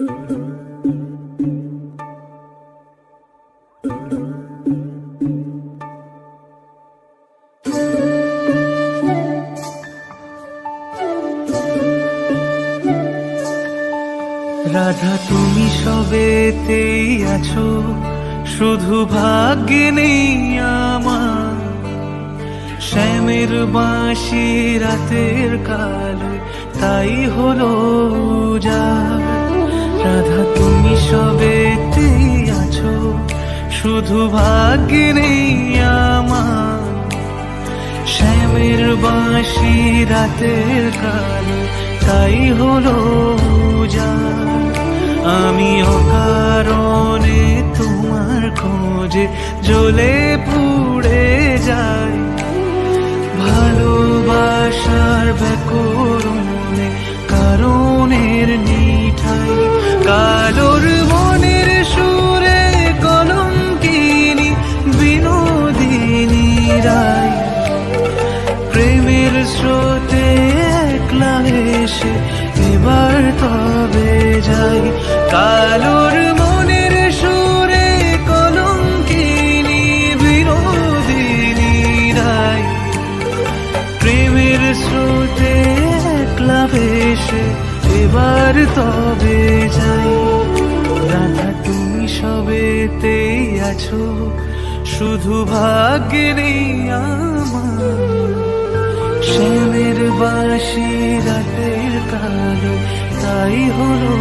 রাধা, তুমি সবেতেই আছো, শুধু ভাগ্যে নেই আমার। শ্যামের বাঁশি রাতের কাল, তাই হলো যা। শুধু ভাগ্যে নেই আমার। শ্যামের বাঁশি রাতের কাল, তাই হলো আমি অকারণে তোমার খোঁজে জ্বলে পুড়ে যাই। স্রোতে একলা ভেসে এবার তবে যাই। রাধা, তুমি সবেতেই আছো, শুধু ভাগ্যে আমার। শ্যামের বাঁশি রাতের কালো, তাই হলো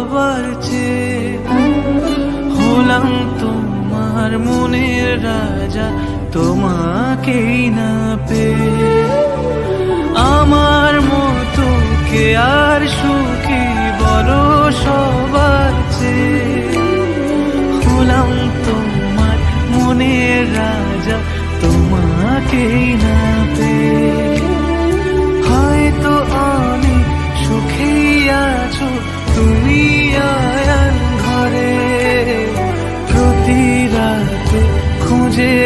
সবার হলাম তোমার মনের রাজা, তোমাকেই না পেয়ে আমার মতো কে আর সুখী বলো সবার চেয়ে। হলাম তোমার মনের রাজা, তোমাকেই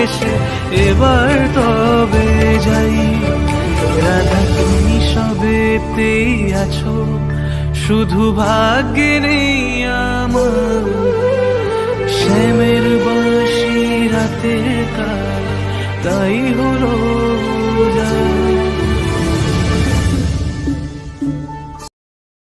ভেসে এবার তবে যাই। রাধা তুমি সবেতেই আছো, শুধু ভাগ্যে নেই আমার। শ্যামের বাঁশি রাতের কাল, তাই হলো